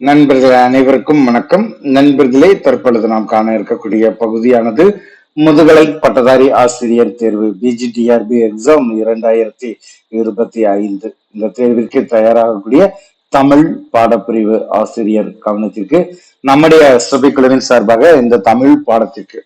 நண்பர்கள் அனைவருக்கும் வணக்கம். நண்பர்களே தற்பொழுது நாம் காண இருக்கக்கூடிய பகுதியானது முதுகலை பட்டதாரி ஆசிரியர் தேர்வு பிஜிடிஆர்பி எக்ஸாம் இரண்டாயிரத்தி இருபத்தி ஐந்து. இந்த தேர்விற்கு தயாராகக்கூடிய தமிழ் பாடப்பிரிவு ஆசிரியர் கவனத்திற்கு நம்முடைய சபைக்குழுவின் சார்பாக இந்த தமிழ் பாடத்திற்கு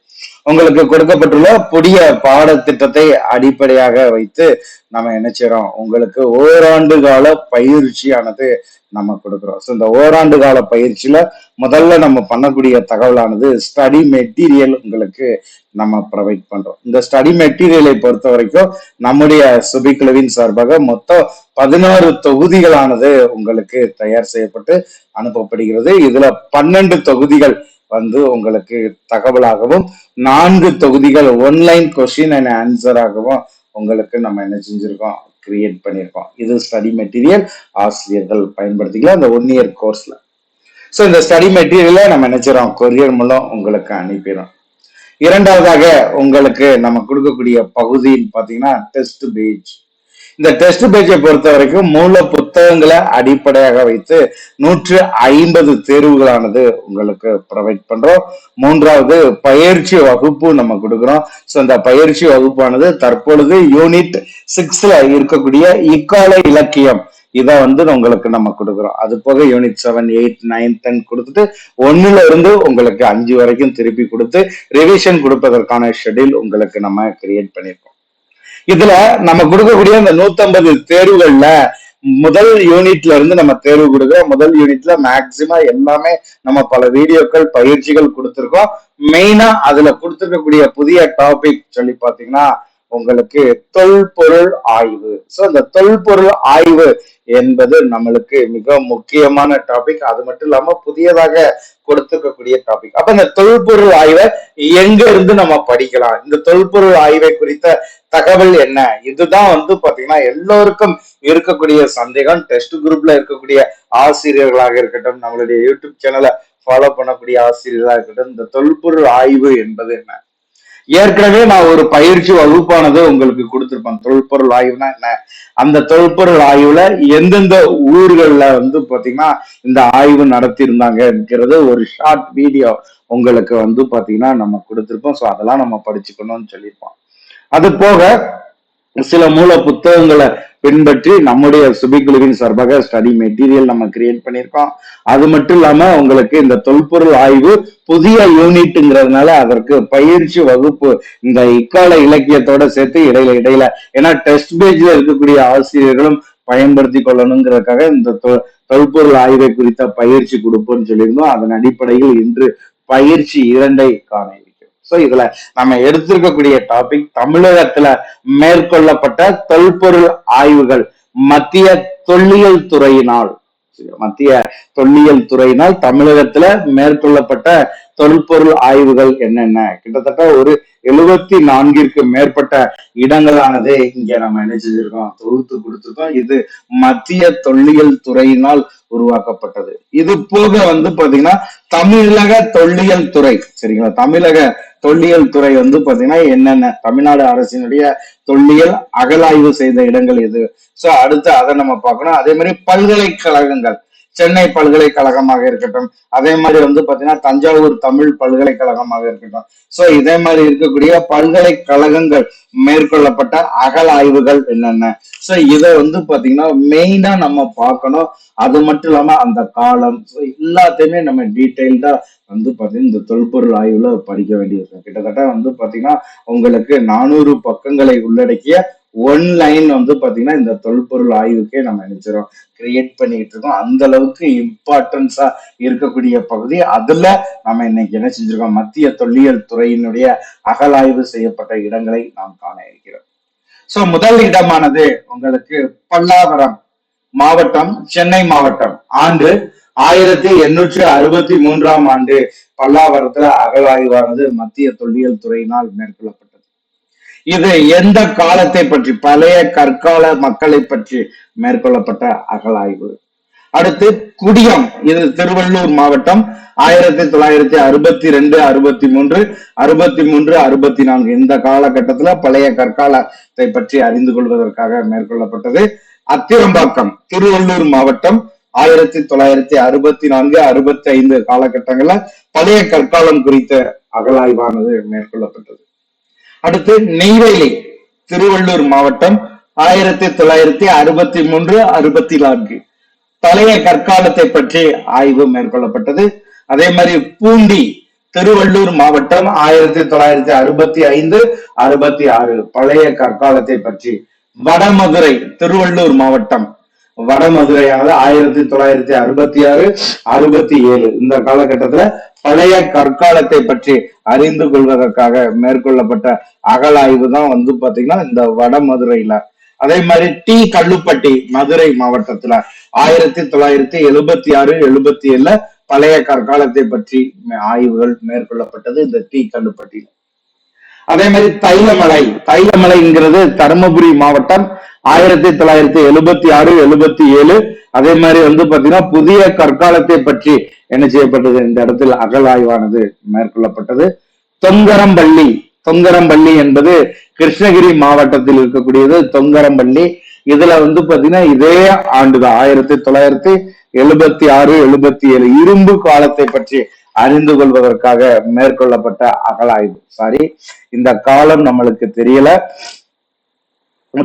உங்களுக்கு கொடுக்கப்பட்டுள்ள புதிய பாடத்திட்டத்தை அடிப்படையாக வைத்து நம்ம என்ன செய்றோம்? உங்களுக்கு ஓராண்டு கால பயிற்சியானது நம்ம கொடுக்குறோம். ஸோ இந்த ஓராண்டு கால பயிற்சியில முதல்ல நம்ம பண்ணக்கூடிய தகவலானது ஸ்டடி மெட்டீரியல் உங்களுக்கு நம்ம ப்ரொவைட் பண்றோம். இந்த ஸ்டடி மெட்டீரியலை பொறுத்த வரைக்கும் நம்முடைய சுபிக்குழுவின் சார்பாக மொத்தம் பதினாறு தொகுதிகளானது உங்களுக்கு தயார் செய்யப்பட்டு அனுப்பப்படுகிறது. இதுல பன்னெண்டு தொகுதிகள் வந்து உங்களுக்கு தகவலாகவும் நான்கு தொகுதிகள் ஒன்லைன் கொஸ்டின் அண்ட் ஆன்சராகவும் உங்களுக்கு நம்ம என்ன செஞ்சிருக்கோம்? கிரியேட் பண்ணியிருக்கோம். இது ஸ்டடி மெட்டீரியல் ஆசிரியர்கள் பயன்படுத்திக்கலாம் இந்த ஒன் இயர் கோர்ஸ்ல ஸோ இந்த ஸ்டடி மெட்டீரியலை நம்ம நினைச்சிடறோம் கொரியர் மூலம் உங்களுக்கு அனுப்பிடுறோம். இரண்டாவதாக உங்களுக்கு நம்ம கொடுக்கக்கூடிய பகுதின்னு பார்த்தீங்கன்னா டெஸ்ட் பேஜ் இந்த டெஸ்ட் பேஜை பொறுத்த வரைக்கும் மூல புத்தகங்களை அடிப்படையாக வைத்து நூற்று ஐம்பது தேர்வுகளானது உங்களுக்கு ப்ரொவைட் பண்றோம். மூன்றாவது பயிற்சி வகுப்பு நம்ம கொடுக்குறோம். ஸோ இந்த பயிற்சி வகுப்பானது தற்பொழுது யூனிட் சிக்ஸ்ல இருக்கக்கூடிய இக்கால இலக்கியம். இதை வந்து உங்களுக்கு நம்ம கொடுக்குறோம். அது போக unit seven eight nine ten கொடுத்துட்டு ஒன்னுல இருந்து உங்களுக்கு அஞ்சு வரைக்கும் திருப்பி கொடுத்து ரிவிஷன் கொடுப்பதற்கான ஷெட்யூல் உங்களுக்கு நம்ம கிரியேட் பண்ணியிருக்கோம். இதுல நம்ம கொடுக்கக்கூடிய இந்த நூத்தம்பது தேர்வுகள்ல முதல் யூனிட்ல இருந்து நம்ம தேர்வு கொடுக்குறோம். முதல் யூனிட்ல மேக்சிமம் எல்லாமே நம்ம பல வீடியோக்கள் பயிற்சிகள் கொடுத்துருக்கோம். மெயினா அதுல கொடுத்துருக்கக்கூடிய புதிய டாபிக் சொல்லி பாத்தீங்கன்னா உங்களுக்கு தொல்பொருள் ஆய்வு. சோ இந்த தொல்பொருள் ஆய்வு என்பது நம்மளுக்கு மிக முக்கியமான டாபிக் அது மட்டும் இல்லாம புதியதாக கொடுத்துருக்கக்கூடிய டாபிக் அப்ப இந்த தொல்பொருள் ஆய்வை எங்க இருந்து நம்ம படிக்கலாம்? இந்த தொல்பொருள் ஆய்வை குறித்த தகவல் என்ன? இதுதான் வந்து பாத்தீங்கன்னா எல்லோருக்கும் இருக்கக்கூடிய சந்தேகம். டெஸ்ட் குரூப்ல இருக்கக்கூடிய ஆசிரியர்களாக இருக்கட்டும் நம்மளுடைய யூடியூப் சேனலை ஃபாலோ பண்ணக்கூடிய ஆசிரியர்களாக இருக்கட்டும் இந்த தொல்பொருள் ஆய்வு என்பது என்ன? ஏற்கனவே நான் ஒரு பயிற்சி வகுப்பானது உங்களுக்கு கொடுத்துருப்பேன். தொல்பொருள் ஆய்வுனா என்ன? அந்த தொல்பொருள் ஆய்வுல எந்தெந்த ஊர்களில் வந்து பாத்தீங்கன்னா இந்த ஆய்வு நடத்தியிருந்தாங்க இருந்தாங்கிறது ஒரு ஷார்ட் வீடியோ உங்களுக்கு வந்து பாத்தீங்கன்னா நம்ம கொடுத்துருப்போம். ஸோ அதெல்லாம் நம்ம படிச்சுக்கணும்னு சொல்லியிருப்போம். அது போக சில மூல புத்தகங்களை பின்பற்றி நம்முடைய சுபிக்குழுவின் சார்பாக ஸ்டடி மெட்டீரியல் நம்ம கிரியேட் பண்ணியிருக்கோம். அது மட்டும் இல்லாம உங்களுக்கு இந்த தொல்பொருள் ஆய்வு புதிய யூனிட்டுங்கிறதுனால அதற்கு பயிற்சி வகுப்பு இந்த இக்கால இலக்கியத்தோட சேர்த்து இடையில இடையில. ஏன்னா டெஸ்ட் பேஜ்ல இருக்கக்கூடிய ஆசிரியர்களும் பயன்படுத்தி கொள்ளணுங்கிறதுக்காக இந்த தொ- தொல்பொருள் ஆய்வை குறித்த பயிற்சி கொடுப்போம்னு சொல்லியிருந்தோம். அதன் அடிப்படையில் இன்று பயிற்சி இரண்டை காண சோ இதுல நம்ம எடுத்திருக்கக்கூடிய டாபிக் தமிழகத்துல மேற்கொள்ளப்பட்ட தொல்பொருள் ஆய்வுகள் மத்திய தொல்லியல் துறையினால். மத்திய தொல்லியல் துறையினால் தமிழகத்துல மேற்கொள்ளப்பட்ட தொல்பொருள் ஆய்வுகள் என்னென்ன? கிட்டத்தட்ட ஒரு எழுபத்தி நான்கிற்கு மேற்பட்ட இடங்களானது இங்க நம்ம என்ன செஞ்சிருக்கோம்? தொகுத்து கொடுத்துருக்கோம். இது மத்திய தொல்லியல் துறையினால் உருவாக்கப்பட்டது. இது போக வந்து பாத்தீங்கன்னா தமிழக தொல்லியல் துறை. சரிங்களா? தமிழக தொல்லியல் துறை வந்து பாத்தீங்கன்னா என்னென்ன? தமிழ்நாடு அரசினுடைய தொல்லியல் அகலாய்வு செய்த இடங்கள் எது? சோ அடுத்து அதை நம்ம பார்க்கணும். அதே மாதிரி பல்கலைக்கழகங்கள். சென்னை பல்கலைக்கழகமாக இருக்கட்டும். அதே மாதிரி வந்து பாத்தீங்கன்னா தஞ்சாவூர் தமிழ் பல்கலைக்கழகமாக இருக்கட்டும். சோ இதே மாதிரி இருக்கக்கூடிய பல்கலைக்கழகங்கள் மேற்கொள்ளப்பட்ட அகலாய்வுகள் என்னென்ன? சோ இதை வந்து பாத்தீங்கன்னா மெயினா நம்ம பார்க்கணும். அது மட்டும் இல்லாம அந்த காலம் so எல்லாத்தையுமே நம்ம டீட்டெயில்டா வந்து பாத்தீங்கன்னா இந்த தொல்பொருள் ஆய்வுல படிக்க வேண்டியது. கிட்டத்தட்ட வந்து பாத்தீங்கன்னா உங்களுக்கு நானூறு பக்கங்களை உள்ளடக்கிய ஒன் லைன் வந்து பாத்தீங்கன்னா இந்த தொல்பொருள் ஆய்வுக்கே நம்ம நினைச்சிடும் கிரியேட் பண்ணிக்கிட்டு இருக்கோம். அந்த அளவுக்கு இம்பார்ட்டன்ஸா இருக்கக்கூடிய பகுதி. அதுல நம்ம இன்னைக்கு என்ன செஞ்சிருக்கோம்? மத்திய தொல்லியல் துறையினுடைய அகலாய்வு செய்யப்பட்ட இடங்களை நாம் காண இருக்கிறோம். சோ முதல் இடமானது உங்களுக்கு பல்லாவரம் மாவட்டம் சென்னை மாவட்டம். ஆண்டு ஆயிரத்தி எண்ணூற்றி அறுபத்தி மூன்றாம் ஆண்டு பல்லாவரத்துல அகழாய்வானது மத்திய தொல்லியல் துறையினால் மேற்கொள்ளப்பட்டது. இது எந்த காலத்தை பற்றி பழைய கற்கால மக்களை பற்றி மேற்கொள்ளப்பட்ட அகலாய்வு. அடுத்து குடியம். இது திருவள்ளூர் மாவட்டம். ஆயிரத்தி தொள்ளாயிரத்தி அறுபத்தி ரெண்டு அறுபத்தி மூன்று அறுபத்தி மூன்று அறுபத்தி நான்கு இந்த காலகட்டத்துல பழைய கற்காலத்தை பற்றி அறிந்து கொள்வதற்காக மேற்கொள்ளப்பட்டது அத்திரம்பாக்கம் திருவள்ளூர் மாவட்டம். ஆயிரத்தி தொள்ளாயிரத்தி அறுபத்தி நான்கு அறுபத்தி ஐந்து காலகட்டங்கள்ல பழைய கற்காலம் குறித்த அகலாய்வானது மேற்கொள்ளப்பட்டது. அடுத்து நெய்வேலி திருவள்ளூர் மாவட்டம் ஆயிரத்தி தொள்ளாயிரத்தி அறுபத்தி மூன்று அறுபத்தி நான்கு. பழைய கற்காலத்தை பற்றி ஆய்வு மேற்கொள்ளப்பட்டது. அதே மாதிரி பூண்டி திருவள்ளூர் மாவட்டம் ஆயிரத்தி தொள்ளாயிரத்தி அறுபத்தி ஐந்து அறுபத்தி ஆறு. பழைய கற்காலத்தை பற்றி வடமதுரை திருவள்ளூர் மாவட்டம். வடமதுரையானது ஆயிரத்தி தொள்ளாயிரத்தி அறுபத்தி ஆறு அறுபத்தி ஏழு. இந்த காலகட்டத்துல பழைய கற்காலத்தை பற்றி அறிந்து கொள்வதற்காக மேற்கொள்ளப்பட்ட அகலாய்வு தான் வந்து பாத்தீங்கன்னா இந்த வடமதுரையில அதே மாதிரி டி கல்லுப்பட்டி மதுரை மாவட்டத்துல ஆயிரத்தி தொள்ளாயிரத்தி எழுபத்தி ஆறு எழுபத்தி ஏழுல பழைய கற்காலத்தை பற்றி ஆய்வுகள் மேற்கொள்ளப்பட்டது இந்த டி கல்லுப்பட்டியில. அதே மாதிரி தைலமலை தைலமலைங்கிறது தருமபுரி மாவட்டம் ஆயிரத்தி தொள்ளாயிரத்தி எழுபத்தி ஆறு எழுபத்தி ஏழு. அதே மாதிரி வந்து பாத்தீங்கன்னா புதிய கற்காலத்தை பற்றி என்ன செய்யப்பட்டது? இந்த இடத்தில் அகழாய்வானது மேற்கொள்ளப்பட்டது. தொங்கரம்பள்ளி தொங்கரம்பள்ளி என்பது கிருஷ்ணகிரி மாவட்டத்தில் இருக்கக்கூடியது. தொங்கரம்பள்ளி இதுல வந்து பாத்தீங்கன்னா இதே ஆண்டுதான் ஆயிரத்தி தொள்ளாயிரத்தி எழுபத்தி ஆறு எழுபத்தி ஏழு இரும்பு காலத்தை பற்றி அறிந்து கொள்வதற்காக மேற்கொள்ளப்பட்ட அகலாய்வு. சாரி இந்த காலம் நம்மளுக்கு தெரியல.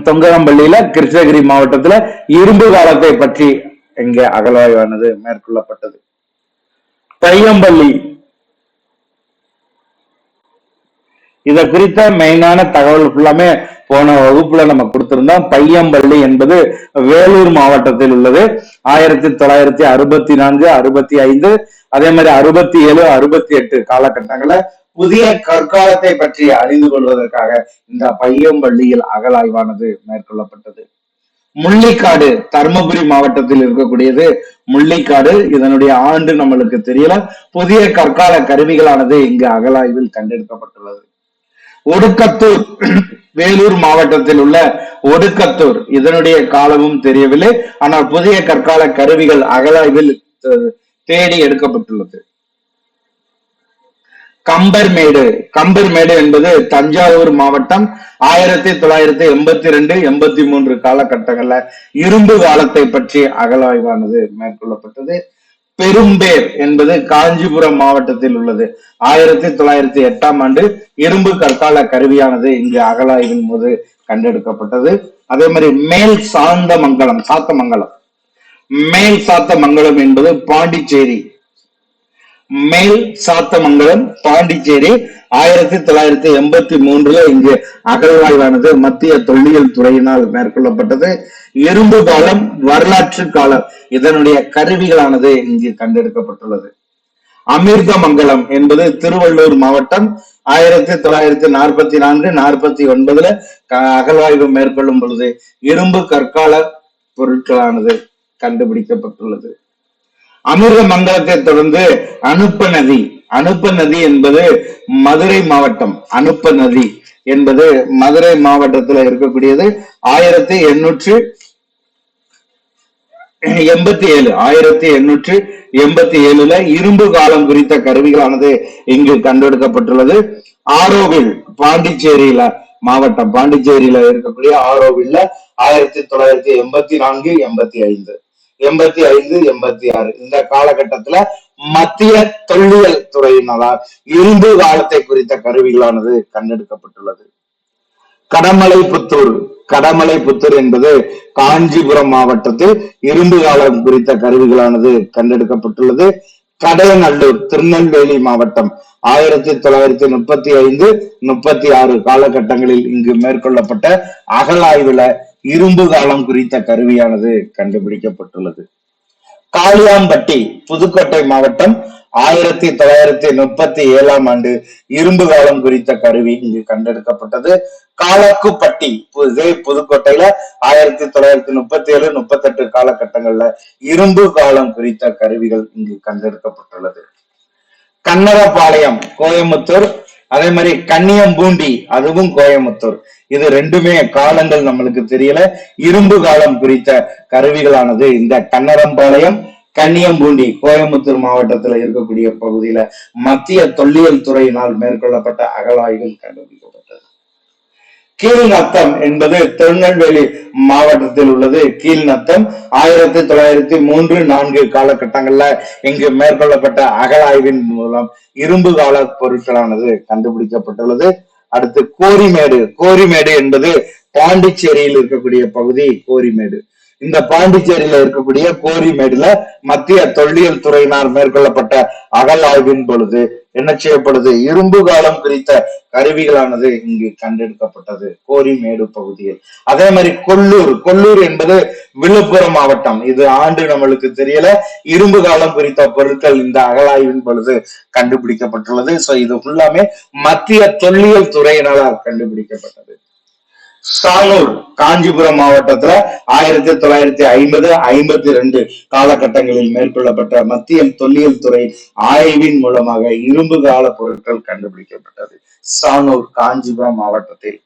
தொங்கரம்பள்ளியில கிருஷ்ணகிரி மாவட்டத்துல இரும்பு காலத்தை பற்றி இங்கே அகலாய்வானது மேற்கொள்ளப்பட்டது. பையம்பள்ளி. இத குறித்த மெயினான தகவல் ஃபுல்லாமே போன வகுப்புல நம்ம கொடுத்திருந்தோம். பையம்பள்ளி என்பது வேலூர் மாவட்டத்தில் உள்ளது. ஆயிரத்தி தொள்ளாயிரத்தி அறுபத்தி நான்கு அறுபத்தி ஐந்து அதே மாதிரி அறுபத்தி ஏழு அறுபத்தி எட்டு காலகட்டங்கள புதிய கற்காலத்தை பற்றி அறிந்து கொள்வதற்காக இந்த பையம்பள்ளியில் அகலாய்வானது மேற்கொள்ளப்பட்டது. முள்ளிக்காடு தருமபுரி மாவட்டத்தில் இருக்கக்கூடியது. முள்ளிக்காடு இதனுடைய ஆண்டு நம்மளுக்கு தெரியல. புதிய கற்கால கருவிகளானது இங்கு அகலாய்வில் கண்டெடுக்கப்பட்டுள்ளது. ஒடுக்கத்தூர் வேலூர் மாவட்டத்தில் உள்ள ஒடுக்கத்தூர் இதனுடைய காலமும் தெரியவில்லை. ஆனால் புதிய கற்கால கருவிகள் அகலாய்வில் தேடி எடுக்கப்பட்டுள்ளது. கம்பர்மேடு. கம்பர்மேடு என்பது தஞ்சாவூர் மாவட்டம் ஆயிரத்தி தொள்ளாயிரத்தி எண்பத்தி ரெண்டு எண்பத்தி மூன்று காலகட்டங்கள்ல இரும்பு காலத்தை பற்றி அகலாய்வானது மேற்கொள்ளப்பட்டது. பெரும்பேர் என்பது காஞ்சிபுரம் மாவட்டத்தில் உள்ளது. ஆயிரத்தி தொள்ளாயிரத்தி எட்டாம் ஆண்டு இரும்பு கற்கால கருவியானது இங்கு அகலாய்வின் போது கண்டெடுக்கப்பட்டது. அதே மாதிரி மேல் சாந்த மங்கலம் சாத்தமங்கலம். மேல் சாத்த மங்கலம் என்பது பாண்டிச்சேரி. மேல் சாத்தமங்கலம் பாண்டிச்சேரி ஆயிரத்தி தொள்ளாயிரத்தி எண்பத்தி மூன்றுல இங்கு அகழ்வாய்வானது மத்திய தொல்லியல் துறையினால் மேற்கொள்ளப்பட்டது. இரும்பு காலம் வரலாற்று காலம் இதனுடைய கருவிகளானது இங்கு கண்டெடுக்கப்பட்டுள்ளது. அமிர்தமங்கலம் என்பது திருவள்ளூர் மாவட்டம். ஆயிரத்தி தொள்ளாயிரத்தி நாற்பத்தி நான்கு நாற்பத்தி ஒன்பதுல அகழ்வாய்வு மேற்கொள்ளும் பொழுது இரும்பு கற்கால பொருட்களானது கண்டுபிடிக்கப்பட்டுள்ளது. அமிர்த மங்கலத்தை தொடர்ந்து அனுப்ப நதி. அனுப்ப நதி என்பது மதுரை மாவட்டம். அனுப்ப நதி என்பது மதுரை மாவட்டத்தில் இருக்கக்கூடியது. ஆயிரத்தி எண்ணூற்று எண்பத்தி ஏழு ஆயிரத்தி எண்ணூற்று எண்பத்தி ஏழுல இரும்பு காலம் குறித்த கருவிகளானது இங்கு கண்டெடுக்கப்பட்டுள்ளது. ஆரோவில் பாண்டிச்சேரியில மாவட்டம் பாண்டிச்சேரியில இருக்கக்கூடிய ஆரோவில்ல ஆயிரத்தி தொள்ளாயிரத்தி எண்பத்தி நான்கு எண்பத்தி ஐந்து. எண்பத்தி ஐந்து எண்பத்தி ஆறு. இந்த காலகட்டத்துல மத்திய தொல்லியல் துறையினரால் இரும்பு காலத்தை குறித்த கருவிகளானது கண்டெடுக்கப்பட்டுள்ளது. கடமலை புத்தூர் கடமலை புத்தூர் என்பது காஞ்சிபுரம் மாவட்டத்தில் இரும்பு காலம் குறித்த கருவிகளானது கண்டெடுக்கப்பட்டுள்ளது. கடையநல்லூர் திருநெல்வேலி மாவட்டம் ஆயிரத்தி தொள்ளாயிரத்தி முப்பத்தி ஐந்து முப்பத்தி ஆறு காலகட்டங்களில் இங்கு மேற்கொள்ளப்பட்ட அகலாய்வுல இரும்பு காலம் குறித்த கருவியானது கண்டுபிடிக்கப்பட்டுள்ளது. காளியாம்பட்டி புதுக்கோட்டை மாவட்டம் ஆயிரத்தி தொள்ளாயிரத்தி முப்பத்தி ஏழாம் ஆண்டு இரும்பு காலம் குறித்த கருவி இங்கு கண்டெடுக்கப்பட்டது. காலக்குப்பட்டி இதே புதுக்கோட்டையில ஆயிரத்தி தொள்ளாயிரத்தி முப்பத்தி ஏழு முப்பத்தெட்டு காலகட்டங்கள்ல இரும்பு காலம் குறித்த கருவிகள் இங்கு கண்டெடுக்கப்பட்டுள்ளது. கன்னரபாளையம் கோயம்புத்தூர் அதே மாதிரி கன்னியம்பூண்டி அதுவும் கோயம்புத்தூர். இது ரெண்டுமே காலங்கள் நம்மளுக்கு தெரியல. இரும்பு காலம் குறித்த கருவிகளானது இந்த கன்னரம்பாளையம் கன்னியம்பூண்டி கோயம்புத்தூர் மாவட்டத்துல இருக்கக்கூடிய பகுதியில மத்திய தொல்லியல் துறையினால் மேற்கொள்ளப்பட்ட அகழாய்வில் கண்டுபிடிக்கப்பட்டது. கீழ்நத்தம் என்பது திருநெல்வேலி மாவட்டத்தில் உள்ளது. கீழ்நத்தம் ஆயிரத்தி தொள்ளாயிரத்தி மூன்று நான்கு காலகட்டங்கள்ல இங்கு மேற்கொள்ளப்பட்ட அகழாய்வின் மூலம் இரும்பு கால பொருட்களானது கண்டுபிடிக்கப்பட்டுள்ளது. அடுத்து கோரிமேடு. கோரிமேடு என்பது பாண்டிச்சேரியில் இருக்கக்கூடிய பகுதி கோரிமேடு. இந்த பாண்டிச்சேரியில இருக்கக்கூடிய கோரிமேடுல மத்திய தொல்லியல் துறையினால் மேற்கொள்ளப்பட்ட அகழாய்வின் பொழுது என்ன செய்யப்படுது? இரும்பு காலம் குறித்த கருவிகளானது இங்கு கண்டெடுக்கப்பட்டது கோரிமேடு பகுதியில். அதே மாதிரி கொல்லூர் கொல்லூர் என்பது விழுப்புரம் மாவட்டம். இது ஆண்டு நம்மளுக்கு தெரியல. இரும்பு காலம் குறித்த பொருட்கள் இந்த அகழாய்வின் பொழுது கண்டுபிடிக்கப்பட்டுள்ளது. சோ இது ஃபுல்லாமே மத்திய தொல்லியல் துறையினால் கண்டுபிடிக்கப்பட்டது. சானூர் காஞ்சிபுரம் மாவட்டத்துல ஆயிரத்தி தொள்ளாயிரத்தி ஐம்பது ஐம்பத்தி ரெண்டு காலகட்டங்களில் மேற்கொள்ளப்பட்ட மத்திய தொல்லியல் துறை ஆய்வின் மூலமாக இரும்பு கால பொருட்கள் கண்டுபிடிக்கப்பட்டது. சானூர் காஞ்சிபுரம் மாவட்டத்தில்.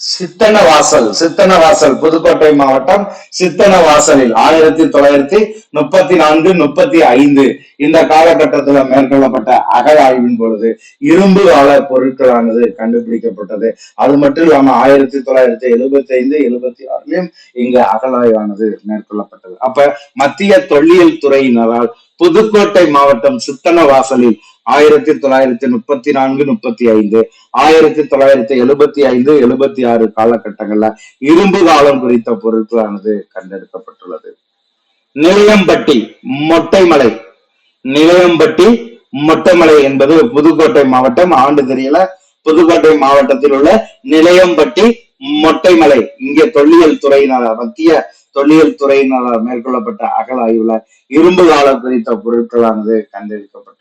சித்தனவாசல் சித்தனவாசல் புதுக்கோட்டை மாவட்டம் சித்தனவாசலில் ஆயிரத்தி தொள்ளாயிரத்தி முப்பத்தி நான்கு முப்பத்தி ஐந்து இந்த காலகட்டத்துல மேற்கொள்ளப்பட்ட அகழாய்வின் பொழுது இரும்பு கால பொருட்களானது கண்டுபிடிக்கப்பட்டது. அது மட்டும் இல்லாம ஆயிரத்தி தொள்ளாயிரத்தி எழுபத்தி ஐந்து எழுபத்தி ஆறுலயும் இங்கு அகழாய்வானது மேற்கொள்ளப்பட்டது. அப்ப மத்திய தொல்லியல் துறையினரால் புதுக்கோட்டை மாவட்டம் சித்தனவாசலில் ஆயிரத்தி தொள்ளாயிரத்தி முப்பத்தி நான்கு முப்பத்தி ஐந்து. ஆயிரத்தி தொள்ளாயிரத்தி எழுபத்தி ஐந்து எழுபத்தி ஆறு காலகட்டங்கள்ல இரும்பு காலம் குறித்த பொருட்களானது கண்டெடுக்கப்பட்டுள்ளது. நிலையம்பட்டி மொட்டைமலை. நிலையம்பட்டி மொட்டைமலை என்பது புதுக்கோட்டை மாவட்டம். ஆண்டு தெரியல. புதுக்கோட்டை மாவட்டத்தில் உள்ள நிலையம்பட்டி மொட்டைமலை. இங்கே தொல்லியல் துறையினால மத்திய தொல்லியல் துறையினரால் மேற்கொள்ளப்பட்ட அகழாய்வுல இரும்பு காலம் குறித்த பொருட்களானது கண்டெடுக்கப்பட்டது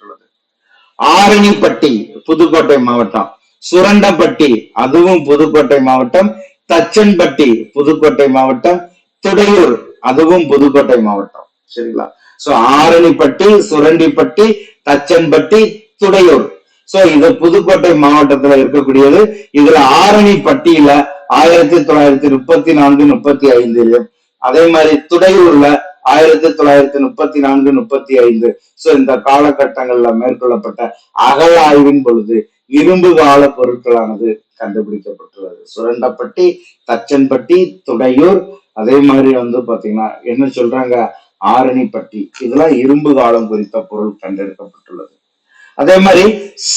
ஆரணிப்பட்டி புதுக்கோட்டை மாவட்டம். சுரண்டப்பட்டி அதுவும் புதுக்கோட்டை மாவட்டம். தச்சன்பட்டி புதுக்கோட்டை மாவட்டம். துடையூர் அதுவும் புதுக்கோட்டை மாவட்டம். சரிங்களா? சோ ஆரணிப்பட்டி சுரண்டிப்பட்டி தச்சன்பட்டி துடையூர். சோ இது புதுக்கோட்டை மாவட்டத்துல இருக்கக்கூடியது. இதுல ஆரணிப்பட்டியில ஆயிரத்தி தொள்ளாயிரத்தி முப்பத்தி நான்கு முப்பத்தி ஐந்துலயும் அதே மாதிரி துடையூர்ல ஆயிரத்தி தொள்ளாயிரத்தி முப்பத்தி நான்கு முப்பத்தி ஐந்து. சோ இந்த காலகட்டங்கள்ல மேற்கொள்ளப்பட்ட அகழாய்வின் பொழுது இரும்பு கால பொருட்களானது கண்டுபிடிக்கப்பட்டுள்ளது. சுரண்டப்பட்டி தச்சன்பட்டி துடையூர் அதே மாதிரி வந்து பாத்தீங்கன்னா என்ன சொல்றாங்க? ஆரணிப்பட்டி. இதெல்லாம் இரும்பு காலம் குறித்த பொருள் கண்டெடுக்கப்பட்டுள்ளது. அதே மாதிரி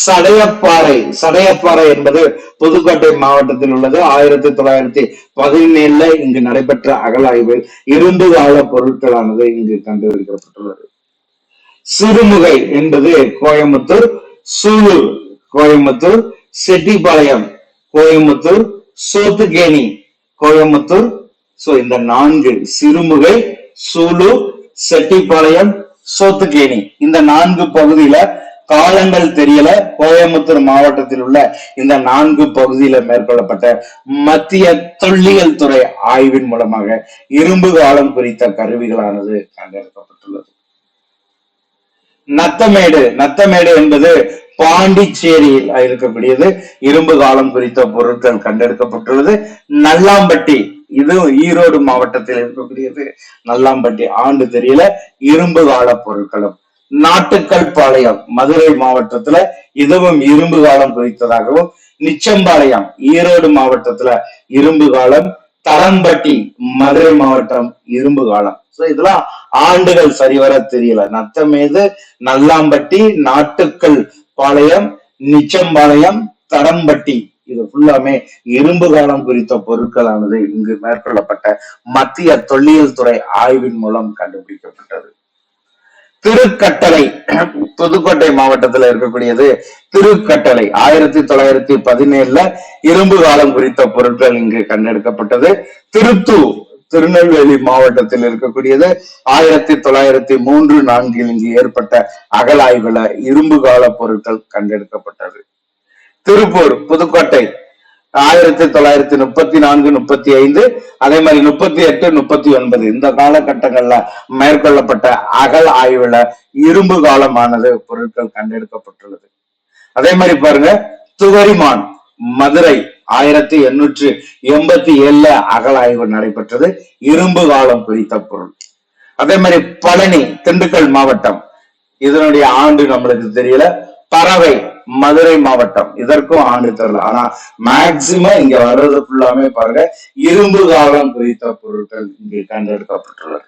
சடையப்பாறை. சடையப்பாறை என்பது புதுக்கோட்டை மாவட்டத்தில் உள்ளது. ஆயிரத்தி தொள்ளாயிரத்தி பதினேழுல இங்கு நடைபெற்ற அகலாய்வில் இரும்பு கால பொருட்களானது இங்கு கண்டுபிடிக்கப்பட்டுள்ளது. சிறுமுகை என்பது கோயம்புத்தூர் சூலூர் கோயம்புத்தூர் செட்டிப்பாளையம் கோயம்புத்தூர் சோத்துக்கேணி கோயம்புத்தூர். சோ இந்த நான்கு சிறுமுகை சூலூர் செட்டிப்பாளையம் சோத்துக்கேணி. இந்த நான்கு பகுதியில காலங்கள் தெரியல. கோயம்புத்தூர் மாவட்டத்தில் உள்ள இந்த நான்கு பகுதியில மேற்கொள்ளப்பட்ட மத்திய தொல்லியல் துறை ஆய்வின் மூலமாக இரும்பு காலம் குறித்த கருவிகளானது கண்டெடுக்கப்பட்டுள்ளது நத்தமேடு. நத்தமேடு என்பது பாண்டிச்சேரியில் இருக்கக்கூடியது. இரும்பு காலம் குறித்த பொருட்கள் கண்டெடுக்கப்பட்டுள்ளது. நல்லாம்பட்டி. இது ஈரோடு மாவட்டத்தில் இருக்கக்கூடியது. நல்லாம்பட்டி. ஆண்டு தெரியல. இரும்பு கால பொருட்களும் நாட்டுக்கல் பாளையம் மதுரை மாவட்டத்துல இதுவும் இரும்பு காலம் குறித்ததாகவும் நிச்சம்பாளையம் ஈரோடு மாவட்டத்துல இரும்பு காலம் தரம்பட்டி மதுரை மாவட்டம் இரும்பு காலம். சோ இதெல்லாம் ஆண்டுகள் சரிவர தெரியல. நத்தமேது நல்லாம்பட்டி நாட்டுக்கல் பாளையம் நிச்சம்பாளையம் தரம்பட்டி. இது ஃபுல்லாமே இரும்பு காலம் குறித்த பொருட்களானது இங்கு மேற்கொள்ளப்பட்ட மத்திய தொல்லியல் துறை ஆய்வின் மூலம் கண்டுபிடிக்கப்பட்டது. திருக்கட்டளை புதுக்கோட்டை மாவட்டத்துல இருக்கக்கூடியது திருக்கட்டளை. ஆயிரத்தி தொள்ளாயிரத்தி பதினேழுல இரும்பு காலம் குறித்த பொருட்கள் இங்கு கண்டெடுக்கப்பட்டது. திருத்தூர் திருநெல்வேலி மாவட்டத்தில் இருக்கக்கூடியது ஆயிரத்தி தொள்ளாயிரத்தி மூன்று நான்கில் இங்கு ஏற்பட்ட அகலாய்வுல இரும்பு கால பொருட்கள் கண்டெடுக்கப்பட்டது. திருப்பூர் புதுக்கோட்டை ஆயிரத்தி தொள்ளாயிரத்தி முப்பத்தி நான்கு முப்பத்தி ஐந்து அதே மாதிரி முப்பத்தி எட்டு முப்பத்தி ஒன்பது. இந்த காலகட்டங்கள்ல மேற்கொள்ளப்பட்ட அகல் ஆய்வுல இரும்பு காலமானது பொருட்கள் கண்டெடுக்கப்பட்டுள்ளது. அதே மாதிரி பாருங்க துவரிமான் மதுரை ஆயிரத்தி எண்ணூற்று எண்பத்தி ஏழுல ஆய்வு நடைபெற்றது. இரும்பு காலம் குறித்த பொருள். அதே மாதிரி பழனி திண்டுக்கல் மாவட்டம். இதனுடைய ஆண்டு நம்மளுக்கு தெரியல. பறவை மதுரை மாவட்டம். இதற்கும் ஆண்டு தரல. ஆனா மேக்சிமம் இங்க வர்றது ஃபுல்லாமே பாருங்க இரும்பு காலம் குறித்த பொருட்கள் இங்கு கண்டெடுக்கப்பட்டுள்ளது.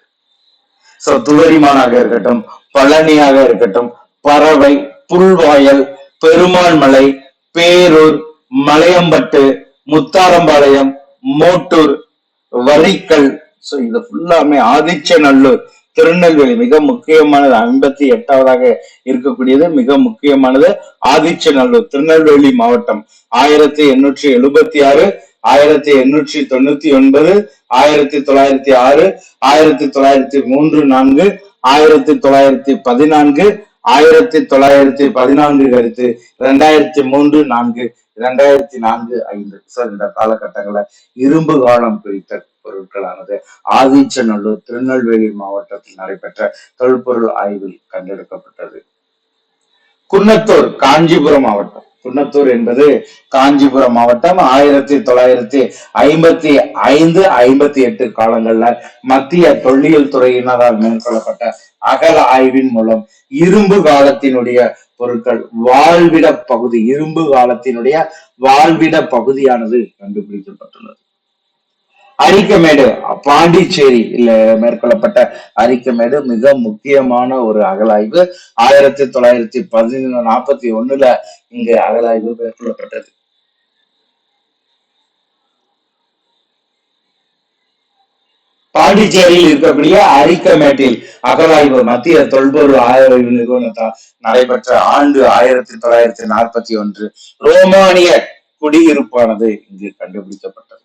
சோ துவரிமானாக இருக்கட்டும் பழனியாக இருக்கட்டும் பறவை புல்வாயல் பெருமாள் மலை பேரூர் மலையம்பட்டு முத்தாரம்பாளையம் மோட்டூர் வரிக்கல். சோ இது ஃபுல்லாமே ஆதிச்சநல்லூர். திருநெல்வேலி மிக முக்கியமானது ஐம்பத்தி எட்டாவதாக இருக்கக்கூடியது மிக முக்கியமானது ஆதிச்சநல்லூர் திருநெல்வேலி மாவட்டம். ஆயிரத்தி எண்ணூற்றி எழுபத்தி ஆறு ஆயிரத்தி எண்ணூற்றி தொண்ணூத்தி ஒன்பது ஆயிரத்தி தொள்ளாயிரத்தி ஆறு ஆயிரத்தி தொள்ளாயிரத்தி மூன்று நான்கு ஆயிரத்தி தொள்ளாயிரத்தி பதினான்கு ஆயிரத்தி தொள்ளாயிரத்தி பதினான்கு கழித்து இரண்டாயிரத்தி மூன்று நான்கு இரண்டாயிரத்தி நான்கு ஐந்து. சார் இந்த காலகட்டங்கள இரும்பு காலம் குறித்த பொருட்களானது. ஆதிச்சநல்லூர் திருநெல்வேலி மாவட்டத்தில் நடைபெற்ற தொல்பொருள் ஆய்வில் கண்டெடுக்கப்பட்டது. குன்னத்தூர் காஞ்சிபுரம் மாவட்டம். குன்னத்தூர் என்பது காஞ்சிபுரம் மாவட்டம். ஆயிரத்தி தொள்ளாயிரத்தி ஐம்பத்தி ஐந்து ஐம்பத்தி எட்டு காலங்கள்ல மத்திய தொல்லியல் துறையினரால் மேற்கொள்ளப்பட்ட அகல ஆய்வின் மூலம் இரும்பு காலத்தினுடைய பொருட்கள் வாழ்விட பகுதி இரும்பு காலத்தினுடைய வாழ்விட பகுதியானது கண்டுபிடிக்கப்பட்டுள்ளது. அரிக்கமேடு பாண்டிச்சேரியில மேற்கொள்ளப்பட்ட அரிக்கமேடு மிக முக்கியமான ஒரு அகலாய்வு. ஆயிரத்தி தொள்ளாயிரத்தி பதினொன்று நாற்பத்தி ஒண்ணுல இங்கு அகலாய்வு மேற்கொள்ளப்பட்டது. பாண்டிச்சேரியில் இருக்கக்கூடிய அரிக்கமேட்டில் அகலாய்வு மத்திய தொல்பொருள் ஆய்வு நிறுவனத்தால் நடைபெற்ற ஆண்டு ஆயிரத்தி தொள்ளாயிரத்தி நாற்பத்தி ஒன்று ரோமானிய குடியிருப்பானது இங்கு கண்டுபிடிக்கப்பட்டது.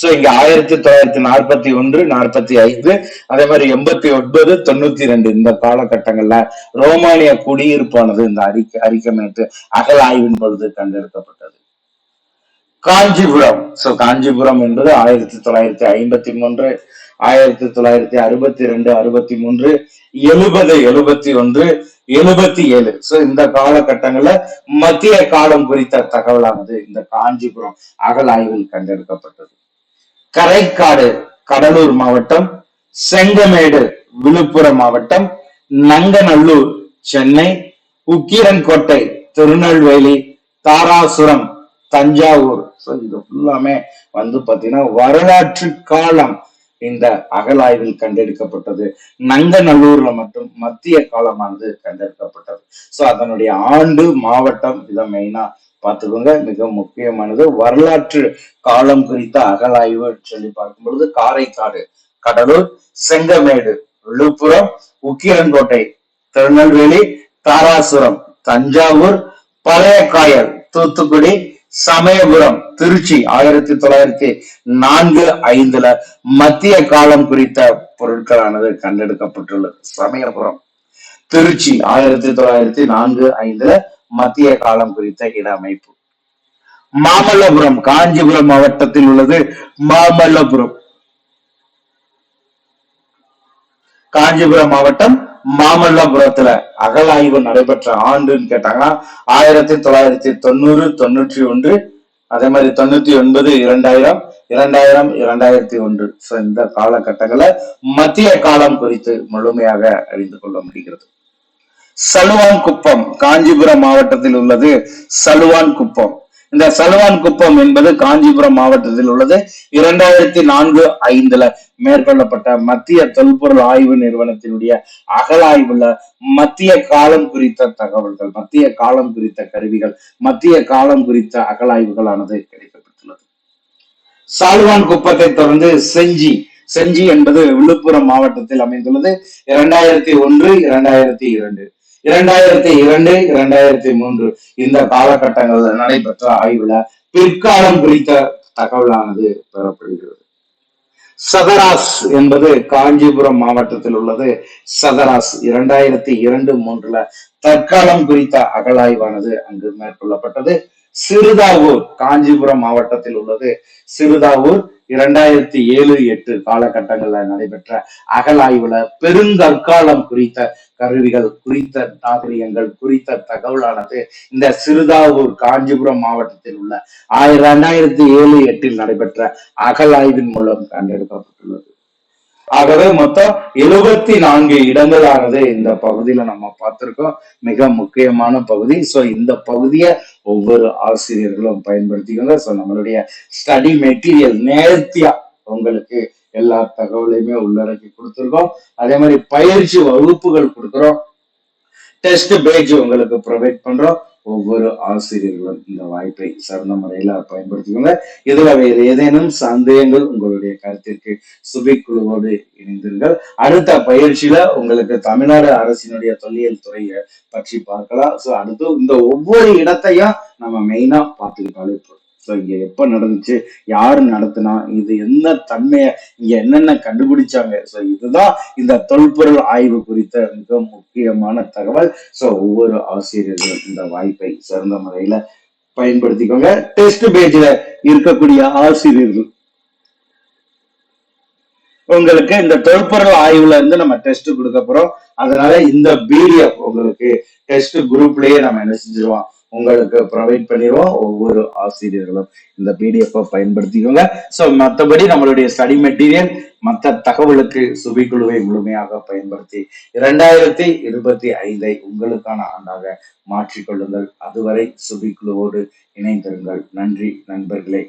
சோ இங்க ஆயிரத்தி தொள்ளாயிரத்தி நாற்பத்தி ஒன்று நாற்பத்தி ஐந்து அதே மாதிரி எண்பத்தி ஒன்பது தொண்ணூத்தி ரெண்டு இந்த காலகட்டங்கள்ல ரோமானிய குடியிருப்பானது இந்த அறிக்கை அறிக்கமேட்டு அகலாய்வின் பொழுது கண்டெடுக்கப்பட்டது. காஞ்சிபுரம். சோ காஞ்சிபுரம் என்பது ஆயிரத்தி தொள்ளாயிரத்தி ஐம்பத்தி மூன்று ஆயிரத்தி தொள்ளாயிரத்தி அறுபத்தி ரெண்டு அறுபத்தி மூன்று எழுபது எழுபத்தி ஒன்று எழுபத்தி ஏழு. சோ இந்த காலகட்டங்கள்ல மத்திய காலம் குறித்த தகவலானது இந்த காஞ்சிபுரம் அகலாய்வில் கண்டெடுக்கப்பட்டது. கரைக்காடு கடலூர் மாவட்டம் செங்கமேடு விழுப்புரம் மாவட்டம் நங்கநல்லூர் சென்னை உக்கிரன்கோட்டை திருநெல்வேலி தாராசுரம் தஞ்சாவூர். ஸோ இது ஃபுல்லாமே வந்து பாத்தீங்கன்னா வரலாற்று காலம். இந்த அகலாய்வில் கண்டெடுக்கப்பட்டது. நங்கநல்லூர்ல மட்டும் மத்திய காலமானது கண்டெடுக்கப்பட்டது. சோ அதனுடைய ஆண்டு மாவட்டம் இதை மெயினா பார்த்துக்கோங்க. மிக முக்கியமானது. வரலாற்று காலம் குறித்த அகலாய்வு சொல்லி பார்க்கும் பொழுது காரைக்காடு கடலூர் செங்கமேடு விழுப்புரம் உக்கிரங்கோட்டை திருநெல்வேலி தாராசுரம் தஞ்சாவூர் பழையக்காயல் தூத்துக்குடி சமயபுரம் திருச்சி ஆயிரத்தி தொள்ளாயிரத்தி நான்கு ஐந்துல மத்திய காலம் குறித்த பொருட்களானது கண்டெடுக்கப்பட்டுள்ளது. சமயபுரம் திருச்சி ஆயிரத்தி தொள்ளாயிரத்தி நான்கு ஐந்துல மத்திய காலம் குறித்த இட அமைப்பு மாமல்லபுரம் காஞ்சிபுரம் மாவட்டத்தில் உள்ளது மாமல்லபுரம். காஞ்சிபுரம் மாவட்டம் மாமல்லபுரத்துல அகலாய்வு நடைபெற்ற ஆண்டுன்னு கேட்டாங்கன்னா ஆயிரத்தி தொள்ளாயிரத்தி தொண்ணூறு தொண்ணூற்றி ஒன்று அதே மாதிரி தொண்ணூத்தி ஒன்பது இரண்டாயிரம் இரண்டாயிரம் இரண்டாயிரத்தி ஒன்று. இந்த காலகட்டங்களை மத்திய காலம் குறித்து முழுமையாக அறிந்து கொள்ள முடிகிறது. சலுவான் குப்பம் காஞ்சிபுரம் மாவட்டத்தில் உள்ளது சலுவான் குப்பம். இந்த சல்வான் குப்பம் என்பது காஞ்சிபுரம் மாவட்டத்தில் உள்ளது. இரண்டாயிரத்தி நான்கு ஐந்துல மேற்கொள்ளப்பட்ட மத்திய தொல்பொருள் ஆய்வு நிறுவனத்தினுடைய அகலாய்வுல மத்திய காலம் குறித்த தகவல்கள் மத்திய காலம் குறித்த கருவிகள் மத்திய காலம் குறித்த அகலாய்வுகளானது கிடைக்கப்பட்டுள்ளது சால்வான் குப்பத்தை தொடர்ந்து செஞ்சி செஞ்சி என்பது விழுப்புரம் மாவட்டத்தில் அமைந்துள்ளது. இரண்டாயிரத்தி ஒன்று இரண்டாயிரத்தி இரண்டு. இரண்டாயிரத்தி இரண்டு இரண்டாயிரத்தி மூன்று இந்த காலகட்டங்களில் நடைபெற்ற ஆய்வுல பிற்காலம் குறித்த தகவலானது பெறப்படுகிறது. சதராஸ் என்பது காஞ்சிபுரம் மாவட்டத்தில் உள்ளது. சதராஸ் இரண்டாயிரத்தி இரண்டு மூன்றுல தற்காலம் குறித்த அகழாய்வானது அங்கு மேற்கொள்ளப்பட்டது. சிறுதாவூர் காஞ்சிபுரம் மாவட்டத்தில் உள்ளது. சிறுதாவூர் இரண்டாயிரத்தி ஏழு எட்டு காலகட்டங்களில் நடைபெற்ற அகலாய்வுல பெருங்கற்காலம் குறித்த கருவிகள் குறித்த நாகரிகங்கள் குறித்த தகவலானது இந்த சிறுதாவூர் காஞ்சிபுரம் மாவட்டத்தில் உள்ள ஆயிரம் இரண்டாயிரத்தி ஏழு எட்டில் நடைபெற்ற அகலாய்வின் மூலம் கண்டெடுக்கப்பட்டுள்ளது. ஆகவே மொத்தம் எழுபத்தி நான்கு இடங்களானது இந்த பகுதியில நம்ம பார்த்திருக்கோம். மிக முக்கியமான பகுதி. ஸோ இந்த பகுதியை ஒவ்வொரு ஆசிரியர்களும் பயன்படுத்திக்கோங்க. ஸோ நம்மளுடைய ஸ்டடி மெட்டீரியல் நேர்த்தியா உங்களுக்கு எல்லா தகவலையுமே உள்ளடக்கி கொடுத்துருக்கோம். அதே மாதிரி பயிற்சி வகுப்புகள் கொடுக்குறோம். டெஸ்ட் பேஜ் உங்களுக்கு ப்ரொவைட் பண்றோம். ஒவ்வொரு ஆசிரியர்களும் இந்த வாய்ப்பை சிறந்த முறையில பயன்படுத்திக்கோங்க. இதுல வேறு ஏதேனும் சந்தேகங்கள் உங்களுடைய கருத்திற்கு சுபி குழுவோடு அடுத்த பயிற்சியில உங்களுக்கு தமிழ்நாடு அரசினுடைய தொல்லியல் துறையை பற்றி பார்க்கலாம். சோ அடுத்து இந்த ஒவ்வொரு இடத்தையும் நம்ம மெயினா பார்த்துக்கிட்டாலே போதும். ஸோ இங்க எப்போ நடந்துச்சு யாரு நடத்துனா இது என்ன தன்மைய இங்க என்னென்ன கண்டுபிடிச்சாங்க? ஸோ இதுதான் இந்த தொல்பொருள் ஆய்வு குறித்த மிக முக்கியமான தகவல். ஸோ ஒவ்வொரு ஆசிரியர்களும் இந்த வாய்ப்பை சிறந்த முறையில பயன்படுத்திக்கோங்க. டெஸ்ட் பேஜ்ல இருக்கக்கூடிய ஆசிரியர்கள். உங்களுக்கு இந்த தொல்பொருள் ஆய்வுல இருந்து நம்ம டெஸ்ட் கொடுக்க போறோம். அதனால இந்த பிடிஎஃப் உங்களுக்கு டெஸ்ட் குரூப்லயே நம்ம என்ன செஞ்சிருவோம்? உங்களுக்கு ப்ரொவைட் பண்ணிடுவோம். ஒவ்வொரு ஆசிரியர்களும் இந்த பிடிஎஃப் பயன்படுத்திக்கோங்க. ஸோ மற்றபடி நம்மளுடைய ஸ்டடி மெட்டீரியல் மற்ற தகவலுக்கு சுபிக்குழுவை முழுமையாக பயன்படுத்தி இரண்டாயிரத்தி இருபத்தி ஐந்தை உங்களுக்கான ஆண்டாக மாற்றிக்கொள்ளுங்கள். அதுவரை சுபிக்குழுவோடு இணைந்திருங்கள். நன்றி நண்பர்களே.